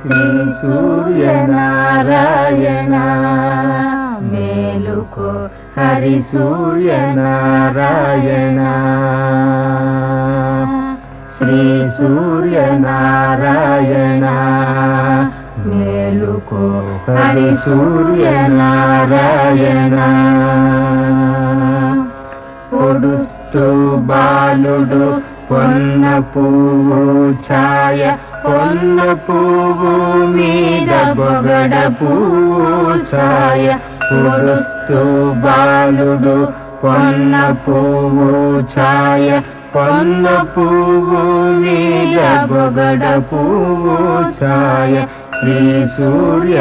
శ్రీ సూర్యనారాయణ మేలుకో హరి సూర్యనారాయణ. శ్రీ సూర్యనారాయణ మేలుకో హరి సూర్యనారాయణ. పొడుస్తూ బాలుడు పొన్న పువ్వు ఛాయ పొన్న పువ్వు మీద బొగడ పువ్వు ఛాయ. పొడుస్తూ బాలుడు పొన్న పువ్వు ఛాయ పొన్న పువ్వు మీద బొగడ పువ్వు ఛాయ. శ్రీ సూర్యనారాయణ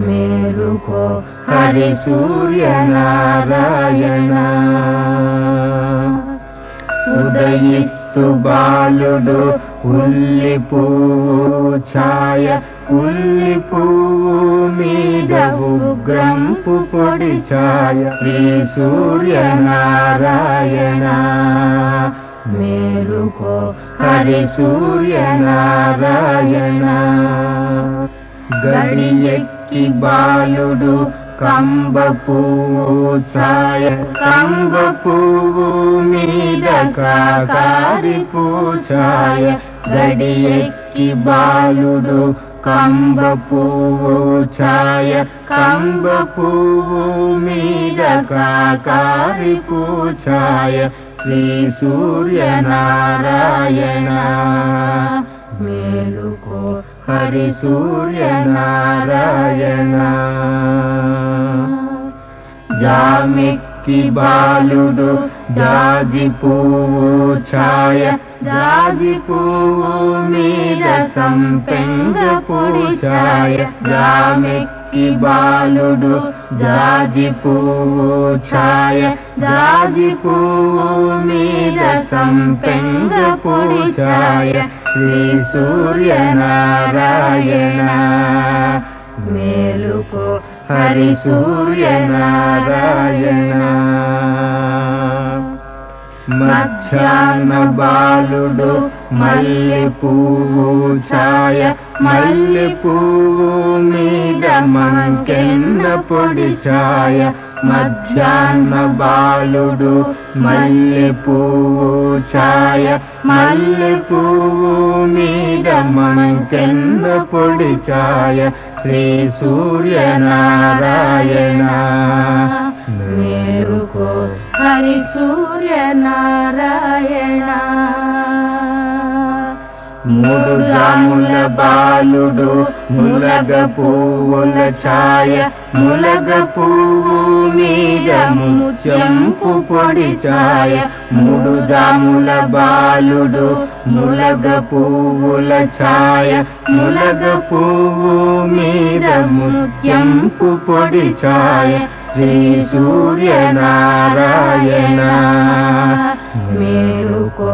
మేలుకో హరి సూర్యనారాయణ. ఉదయిస్తు బాలుడు ఉల్లి పువ్వు ఛాయ ఉల్లి పువ్వు మీద ఉగ్రంపు పొడి ఛాయ. శ్రీ సూర్యనారాయణ మేలుకో హరి సూర్యనారాయణ. గడి ఎక్కి బాలుడు కంబ పువ్వు ఛాయ కంబ పువ్వు మీద కాకారి పూఛాయ గడి ఎక్కి బాలుడు కంబ పువ్వు ఛాయ కంబ పువ్వు మీద కాకారి పూఛాయ శ్రీ సూర్యనారాయణ. మేలుకో హరి సూర్యనారాయణ. జామెక్కి బాలుడు జాజి పువ్వు ఛాయ జాజి పువ్వు మీద సంపెంగ పొడి ఛాయ జామెక్కి బాలుడు జాజి పువ్వు ఛాయ జాజి పువ్వు మీద సంపెంగ పొడి ఛాయ శ్రీ సూర్యనారాయణ మేలుకో హరి సూర్యనారాయణ మధ్యాహ్న బాలుడు మల్లె పువ్వు ఛాయ మల్లె పువ్వు మీద మంకెన్న పొడి ఛాయ మధ్యాహ్న బాలుడు మల్లె పువ్వు ఛాయ మల్లె పువ్వు మీద మంకెన్న పొడి ఛాయ శ్రీ సూర్యనారాయణ. మేలుకో హరి సూర్యనారాయణ. మూడు జాముల బాలుడు ములగ పువ్వుల ఛాయ ములగ పువ్వు మీద ముత్యంపు పొడి ఛాయ. మూడు జాముల బాలుడు ములగ పువ్వుల ఛాయ ములగ పువ్వు మీద ముత్యంపు పొడి ఛాయ. శ్రీ సూర్యనారాయణ మేలుకో